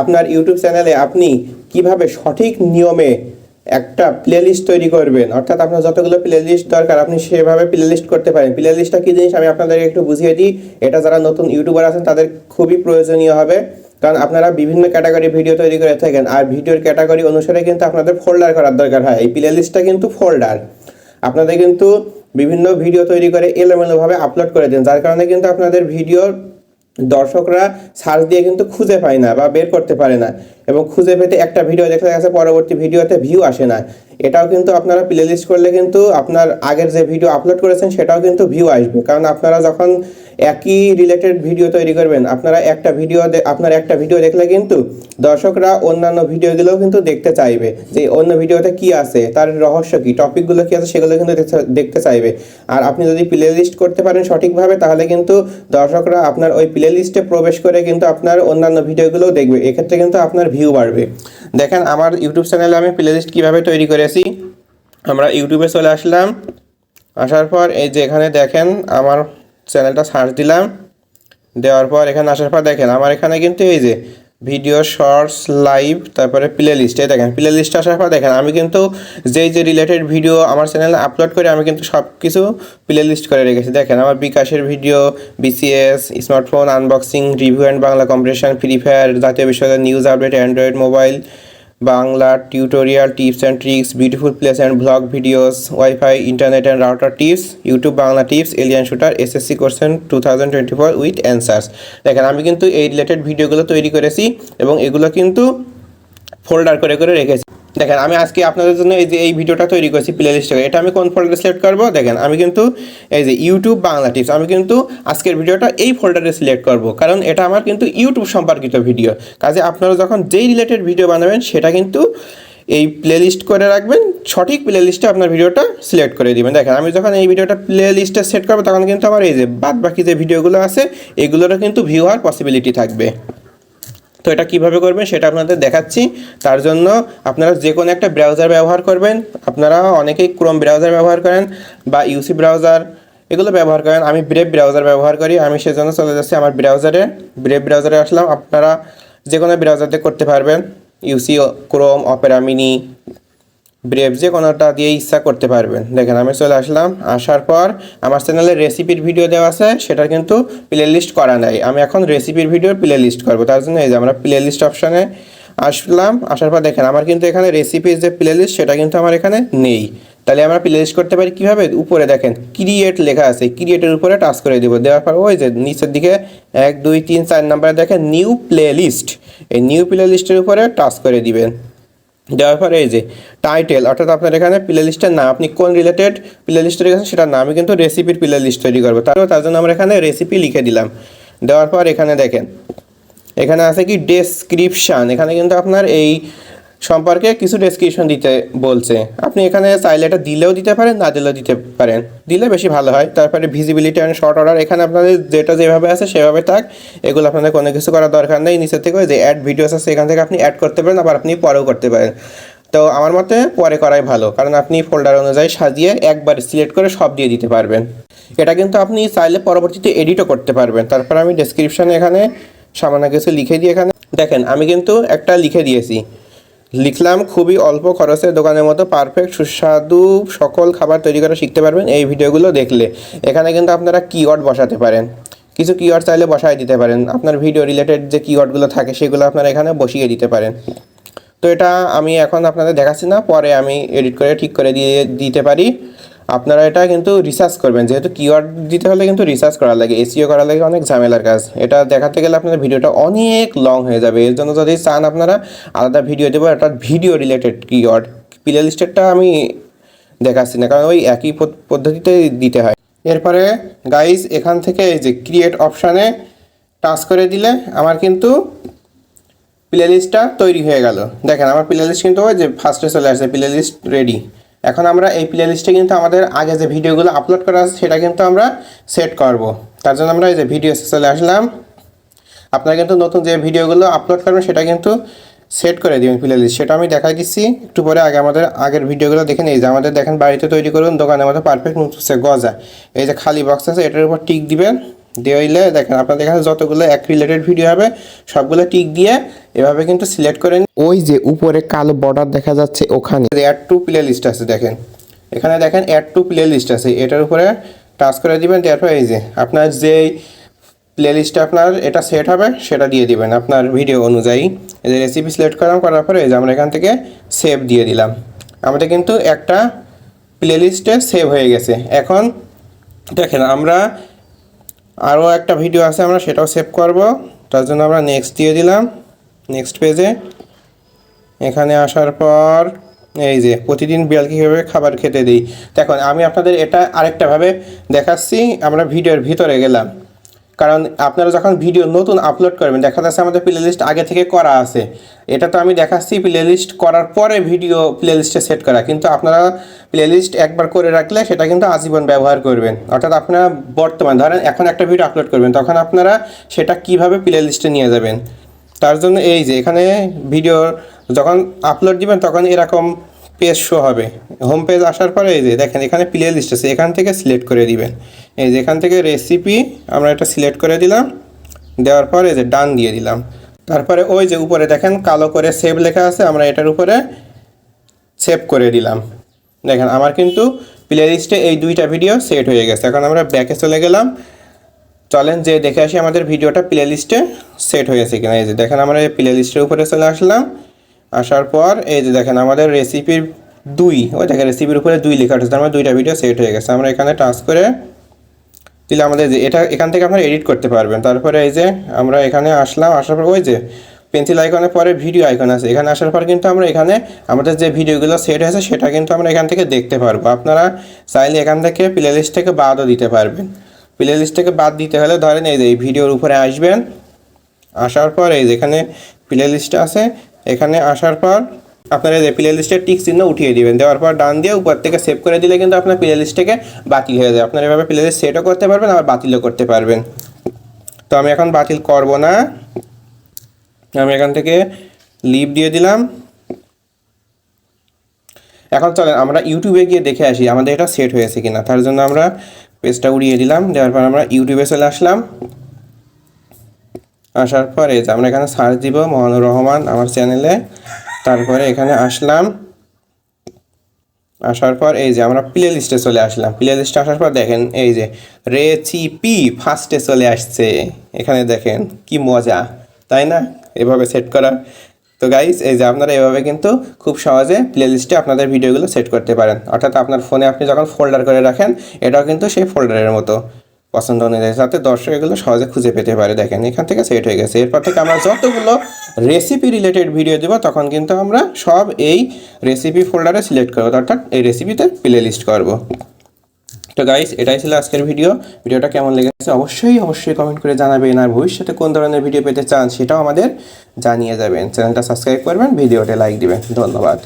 আপনার ইউটিউব চ্যানেলে আপনি কীভাবে সঠিক নিয়মে একটা প্লেলিস্ট তৈরি করবেন? অর্থাৎ আপনার যতগুলো প্লেলিস্ট দরকার, আপনি সেভাবে প্লেলিস্ট করতে পারেন। প্লেলিস্টটা কী জিনিস? আমি আপনাদেরকে একটু বুঝিয়ে দিই। এটা যারা নতুন ইউটিউবার আছেন, তাদের খুবই প্রয়োজনীয় হবে। কারণ আপনারা বিভিন্ন ক্যাটাগরি ভিডিও তৈরি করে থাকেন। আর ভিডিওর ক্যাটাগরি অনুসারে কিন্তু আপনাদের ফোল্ডার করার দরকার হয়। এই প্লেলিস্টটা কিন্তু ফোল্ডার আপনাদের কিন্তু বিভিন্ন ভিডিও তৈরি করে এলোমেলোভাবে আপলোড করে দেন। যার কারণে কিন্তু আপনাদের ভিডিওর দর্শকরা সার্চ দিয়ে কিন্তু খুঁজে পায় না বা বের করতে পারে না। এবং খুঁজে পেতে একটা ভিডিও দেখা গেছে, পরবর্তী ভিডিওতে ভিউ আসে না। এটাও কিন্তু আপনারা প্লে লিস্ট করলে কিন্তু আপনার আগের যে ভিডিও আপলোড করেছেন, সেটাও কিন্তু ভিউ আসবে। কারণ আপনারা যখন একই রিলেটেড ভিডিও তৈরি করবেন, আপনারা একটা ভিডিও আপনার একটা ভিডিও দেখলে কিন্তু দর্শকরা অন্যান্য ভিডিওগুলোও কিন্তু দেখতে চাইবে যে অন্য ভিডিওতে কি আছে, তার রহস্য কি টপিকগুলো কি আছে, সেগুলো কিন্তু দেখতে- চাইবে। আর আপনি যদি প্লে লিস্ট করতে পারেন সঠিকভাবে, তাহলে কিন্তু দর্শকরা আপনার ওই প্লে লিস্টে প্রবেশ করে কিন্তু আপনার অন্যান্য ভিডিওগুলোও দেখবে। এক্ষেত্রে কিন্তু আপনার ভিউ বাড়বে। দেখেন আমার ইউটিউব চ্যানেলে আমি প্লেলিস্ট কীভাবে তৈরি করেছি। আমরা ইউটিউবে চলে আসলাম। আসার পর এই যে এখানে দেখেন আমার চ্যানেলটা সার্চ দিলাম। দেওয়ার পর এখানে আসার পর দেখেন, আমার এখানে কিন্তু এই যে ভিডিও শর্টস লাইভ তারপরে প্লে লিস্টে দেখেন প্লে লিস্ট আসার পর দেখেন, আমি কিন্তু যেই যে রিলেটেড ভিডিও আমার চ্যানেলে আপলোড করে, আমি কিন্তু সব কিছু প্লে লিস্ট করে রেখেছি। দেখেন, আমার বিকাশের video BCS smartphone unboxing review and Bangla competition free fire জাতীয় বিশ্ববিদ্যালয় news update android mobile Bangla tutorial tips and tricks beautiful place and blog videos wifi internet and router tips YouTube Bangla tips alien shooter SSC question two thousand twenty four with answers দেখেন, আমি কিন্তু এই related ভিডিওগুলো তৈরি করেছি এবং এগুলো কিন্তু ফোল্ডার করে করে রেখেছি। দেখেন, আমি আজকে আপনাদের জন্য এই যে, এই ভিডিওটা তৈরি করেছি প্লে লিস্টে এটা আমি কোন ফোল্ডারে সিলেক্ট করব? দেখেন, আমি কিন্তু এই যে ইউটিউব বাংলা টিপস আমি কিন্তু আজকের ভিডিওটা এই ফোল্ডারে সিলেক্ট করব। কারণ এটা আমার কিন্তু ইউটিউব সম্পর্কিত ভিডিও কাজে আপনারা যখন যেই রিলেটেড ভিডিও বানাবেন, সেটা কিন্তু এই প্লে লিস্ট করে রাখবেন। সঠিক প্লে লিস্টে আপনার ভিডিওটা সিলেক্ট করে দিবেন। দেখেন, আমি যখন এই ভিডিওটা প্লে লিস্টে সেট করব, তখন কিন্তু আমার এই যে বাদ বাকি যে ভিডিওগুলো আছে, এগুলোরও কিন্তু ভিউ হওয়ার পসিবিলিটি থাকবে। তো এটা কীভাবে করবেন সেটা আপনাদের দেখাচ্ছি। তার জন্য আপনারা যে কোনো একটা ব্রাউজার ব্যবহার করবেন। আপনারা অনেকেই ক্রোম ব্রাউজার ব্যবহার করেন বা ইউসি ব্রাউজার এগুলো ব্যবহার করেন। আমি ব্রেভ ব্রাউজার ব্যবহার করি। আমি সেজন্য চলে যাচ্ছি আমার ব্রাউজারে ব্রেভ ব্রাউজারে আসলাম। আপনারা যে কোনো ব্রাউজারতে করতে পারবেন। UC Chrome Opera Mini Brave যে কোনোটা দিয়ে ইচ্ছা করতে পারবেন। দেখেন, আমি চলে আসলাম। আসার পর আমার চ্যানেলে রেসিপির ভিডিও দেওয়া আছে, সেটা কিন্তু প্লে লিস্ট করা নাই। আমি এখন রেসিপির ভিডিও প্লে লিস্ট করব। তার জন্য এই যে আমরা প্লে লিস্ট অপশানে আসলাম। আসার পর দেখেন, আমার কিন্তু এখানে রেসিপির যে প্লে লিস্ট সেটা কিন্তু আমার এখানে নেই। তাহলে আমরা প্লে লিস্ট করতে পারি কীভাবে? উপরে দেখেন ক্রিয়েট লেখা আছে। ক্রিয়েটের উপরে টাচ করে দেবো। দেওয়ার পর ওই যে নিচের দিকে এক, দুই, তিন, চার নাম্বারে দেখেন নিউ প্লে লিস্ট এই নিউ প্লে লিস্টের উপরে টাচ করে দিবেন। দেওয়ার পরে এই যে টাইটেল অর্থাৎ আপনার এখানে প্লে লিস্টের নাম, আপনি কোন রিলেটেড প্লে লিস্ট তৈরি করছেন সেটার আমি কিন্তু রেসিপির প্লে লিস্ট তৈরি করব। তারপর তার জন্য আমরা এখানে রেসিপি লিখে দিলাম। দেওয়ার পর এখানে দেখেন, এখানে আছে কি ডেসক্রিপশান এখানে কিন্তু আপনার এই সম্পর্কে কিছু ডেসক্রিপশন দিতে বলছে। আপনি এখানে চাইলে এটা দিলেও দিতে পারেন, না দিলেও দিতে পারেন। দিলে বেশি ভালো হয়। তারপরে ভিজিবিলিটি অ্যান্ড শর্ট অর্ডার এখানে আপনাদের যেটা যেভাবে আছে সেভাবে থাক। এগুলো আপনাদের কোনো কিছু করার দরকার নেই। নিচের থেকে যে অ্যাড ভিডিওস আছে, এখান থেকে আপনি অ্যাড করতে পারেন, আবার আপনি পরেও করতে পারেন। তো আমার মতে পরে করাই ভালো। কারণ আপনি ফোল্ডার অনুযায়ী সাজিয়ে একবার সিলেক্ট করে সব দিয়ে দিতে পারবেন। এটা কিন্তু আপনি চাইলে পরবর্তীতে এডিটও করতে পারবেন। তারপর আমি ডেসক্রিপশানে এখানে সামান্য কিছু লিখে দিয়ে এখানে। দেখেন, আমি কিন্তু একটা লিখে দিয়েছি। লিখলাম, খুবই অল্প খরচে দোকানের মতো পারফেক্ট সুস্বাদু সকল খাবার তৈরি করা শিখতে পারবেন এই ভিডিওগুলো দেখলে। এখানে কিন্তু আপনারা কিওয়ার্ড বসাতে পারেন। কিছু কিওয়ার্ড চাইলে বসাই দিতে পারেন। আপনার ভিডিও রিলেটেড যে কিওয়ার্ডগুলো থাকে, সেগুলো আপনারা এখানে বসিয়ে দিতে পারেন। তো এটা আমি এখন আপনাদের দেখাচ্ছি না, পরে আমি এডিট করে ঠিক করে দিয়ে দিতে পারি। আপনারা এটা কিন্তু রিসার্চ করবেন। যেহেতু কিওয়ার্ড দিতে হলে কিন্তু রিসার্চ করা লাগে এসিও করা লাগে, অনেক ঝামেলার কাজ। এটা দেখাতে গেলে আপনাদের ভিডিওটা অনেক লং হয়ে যাবে। এর জন্য যদি চান আপনারা আলাদা ভিডিও দেবো একটা ভিডিও রিলেটেড কিওয়ার্ড প্লে লিস্টেরটা আমি দেখাচ্ছি না, কারণ ওই একই পদ- পদ্ধতিতে দিতে হয়। এরপরে গাইজ এখান থেকে এই যে ক্রিয়েট অপশানে টাচ করে দিলে আমার কিন্তু প্লে লিস্টটা তৈরি হয়ে গেল। দেখেন, আমার প্লে লিস্ট কিন্তু ওই যে ফার্স্টে চলে আসছে প্লে লিস্ট রেডি এখন আমরা এই প্লে লিস্টে কিন্তু আমাদের আগে যে ভিডিওগুলো আপলোড করা আছে, সেটা কিন্তু আমরা সেট করব। তার জন্য আমরা এই যে ভিডিও চলে আসলাম। আপনারা কিন্তু নতুন যে ভিডিওগুলো আপলোড করবেন, সেটা কিন্তু সেট করে দিবেন প্লে লিস্ট সেটা আমি দেখাই দিচ্ছি। একটু পরে আগে আমাদের আগের ভিডিওগুলো দেখেন এই যে আমাদের দেখেন বাড়িতে তৈরি করুন, দোকানের মতো পারফেক্ট মুছে গজা। এই যে খালি বক্স আছে, এটার উপর টিক দিবেন। দিয়ে হইলে দেখেন আপনাদের এখানে যতগুলো এক রিলেটেড ভিডিও হবে সবগুলো টিক দিয়ে এভাবে কিন্তু সিলেক্ট করে নিন। ওই যে উপরে কালো বর্ডার দেখা যাচ্ছে ওখানে। অ্যাড টু প্লে লিস্ট আছে দেখেন। এখানে দেখেন অ্যাড টু প্লে লিস্ট আছে। এটার উপরে টাচ করে দিবেন তারপর এই যে আপনার যেই প্লে লিস্টে আপনার এটা সেট হবে সেটা দিয়ে দিবেন আপনার ভিডিও অনুযায়ী। এই যে রেসিপি সিলেক্ট করলাম করার পরে এই যে আমরা এখান থেকে সেভ দিয়ে দিলাম। আমাদের কিন্তু একটা প্লে লিস্টে সেভ হয়ে গেছে। এখন দেখেন আমরা আরও একটা ভিডিও আছে আমরা, সেটাও সেভ করব। তার জন্য আমরা নেক্সট দিয়ে দিলাম। নেক্সট পেজে এখানে আসার পর, এই যে, প্রতিদিন বিড়াল কীভাবে খাবার খেতে দিই। দেখুন, আমি আপনাদের এটা আরেকটাভাবে দেখাচ্ছি। আমরা ভিডিওর ভিতরে গেলাম। কারণ আপনারা যখন ভিডিও নতুন আপলোড করবেন, দেখা যাচ্ছে আমাদের প্লে লিস্ট আগে থেকে করা আছে। এটা তো আমি দেখাচ্ছি প্লে লিস্ট করার পরে ভিডিও প্লে লিস্টে সেট করা। কিন্তু আপনারা প্লে লিস্ট একবার করে রাখলে সেটা কিন্তু আজীবন ব্যবহার করবেন। অর্থাৎ আপনারা বর্তমান, ধরেন এখন একটা ভিডিও আপলোড করবেন, তখন আপনারা সেটা কীভাবে প্লে লিস্টে নিয়ে যাবেন? তার জন্য এই যে, এখানে ভিডিও যখন আপলোড দিবেন, তখন এরকম পেজ শো হবে। হোম পেজ আসার পরে এই যে, দেখেন এখানে প্লে লিস্ট আছে, এখান থেকে সিলেক্ট করে দিবেন। এই যে এখান থেকে রেসিপি আমরা এটা সিলেক্ট করে দিলাম। দেওয়ার পর এই যে ডান দিয়ে দিলাম। তারপরে ওই যে উপরে দেখেন কালো করে সেভ লেখা আছে, আমরা এটার উপরে সেভ করে দিলাম। দেখেন আমার কিন্তু প্লে লিস্টে এই দুইটা ভিডিও সেট হয়ে গেছে। এখন আমরা ব্যাকে চলে গেলাম। চলেন যে দেখে আসি আমাদের ভিডিওটা প্লে লিস্টে সেট হয়েছে কিনা। এই যে দেখেন আমরা এই প্লে লিস্টের উপরে চলে আসলাম। আসার পর এই যে দেখেন আমাদের রেসিপির দুই, ওই দেখেন রেসিপির উপরে দুই লেখা আছে আমার দুইটা ভিডিও সেট হয়ে গেছে। আমরা এখানে টাচ করে দিলে আমাদের যে এটা এখান থেকে আপনারা এডিট করতে পারবেন। তারপরে এই যে আমরা এখানে আসলাম, আসার পর ওই যে পেন্সিল আইকনের পরে ভিডিও আইকন আছে। এখানে আসার পর কিন্তু আমরা এখানে আমাদের যে ভিডিওগুলো সেট হয়েছে সেটা কিন্তু আমরা এখান থেকে দেখতে পারব। আপনারা চাইলে এখান থেকে প্লে লিস্ট থেকে বাদও দিতে পারবেন। প্লে লিস্ট থেকে বাদ দিতে হলে ধরেন এই যে এই ভিডিওর উপরে আসবেন। আসার পর এই যেখানে প্লে লিস্ট আছে। এখানে আসার পর আপনারা যে প্লে লিস্টের টিক চিহ্ন উঠিয়ে দিবেন, দেওয়ার পর ডান দিয়ে উপর থেকে সেভ করে দিলে কিন্তু আপনার প্লে লিস্ট থেকে বাতিল হয়ে যায়। আপনারা এভাবে প্লে লিস্ট সেটও করতে পারবেন, আবার বাতিলও করতে পারবেন। তো আমি এখন বাতিল করব না। আমি এখান থেকে লিভ দিয়ে দিলাম। এখন চলেন, আমরা ইউটিউবে গিয়ে দেখে আসি, আমাদের এটা সেট হয়েছে কিনা। তার জন্য আমরা পেজটা উড়িয়ে দিলাম, দেওয়ার পর আমরা ইউটিউবে চলে আসলাম। আসার পরে আমরা এখানে সার্চ দিব মহানুর রহমান আমার চ্যানেলে তারপরে এখানে আসলাম। আসার পর এই যে আমরা প্লে লিস্টে চলে আসলাম। প্লে লিস্টে আসার পর দেখেন এই যে রেসিপি ফার্স্টে চলে আসছে। এখানে দেখেন কি মজা, তাই না? এভাবে সেট করা। তো গাইস এই যে আপনারা এভাবে কিন্তু খুব সহজে প্লে লিস্টে আপনাদের ভিডিওগুলো সেট করতে পারেন। অর্থাৎ আপনার ফোনে আপনি যখন ফোল্ডার করে রাখেন, এটাও কিন্তু সেই ফোল্ডারের মতো। পছন্দ অনুযায়ী। যাতে দর্শক এগুলো সহজে খুঁজে পেতে পারে। দেখেন, এখান থেকে সেট হয়ে গেছে। এরপর থেকে আমরা যতগুলো রেসিপি রিলেটেড ভিডিও দেবো, তখন কিন্তু আমরা সব এই রেসিপি ফোল্ডারে সিলেক্ট করব। অর্থাৎ এই রেসিপিতে প্লে লিস্ট করব। তো গাইস এটাই ছিল আজকের ভিডিও ভিডিওটা কেমন লেগেছে অবশ্যই অবশ্যই কমেন্ট করে জানাবেন। আর ভবিষ্যতে কোন ধরনের ভিডিও পেতে চান সেটাও আমাদের জানিয়ে যাবেন। চ্যানেলটা সাবস্ক্রাইব করবেন ভিডিওতে লাইক দিবেন। ধন্যবাদ।